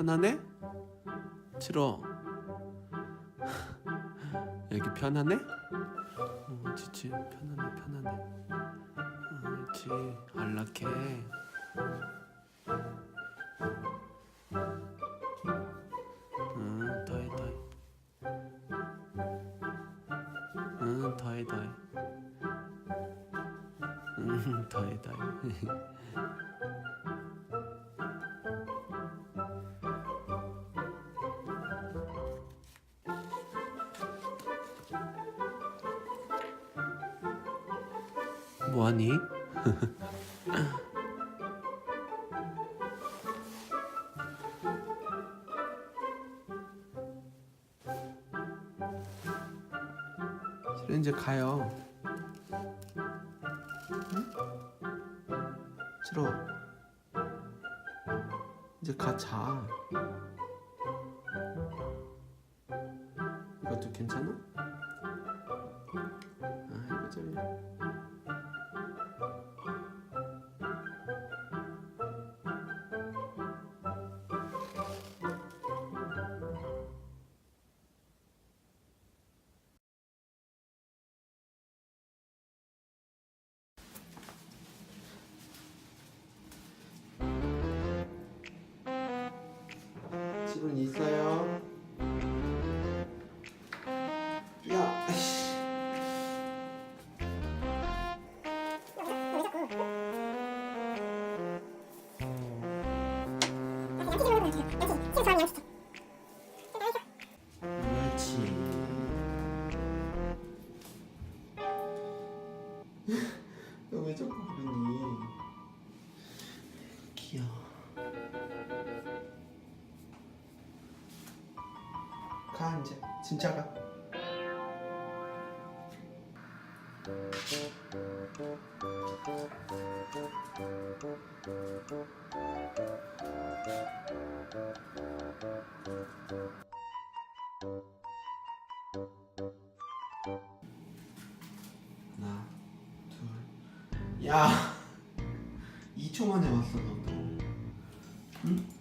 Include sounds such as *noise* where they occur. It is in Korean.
편하네? 싫어. 여기 편하네? 어, 지치 편하네 편하네. 어, 그렇지 안락해. 응 더해 더해. 응 더해 더해. 응 *laughs* 더해 더해. *laughs* 뭐하니? *laughs* 싫어 이제 가요. 응? 싫어. 이제 가 자. 이것도 괜찮아? 아이고 졸 려. 집은 있어요? 야? 귀여워. 가 이제 진짜 가. 하나, 둘, 야, *laughs* 2초 만에 왔어 너도. 응?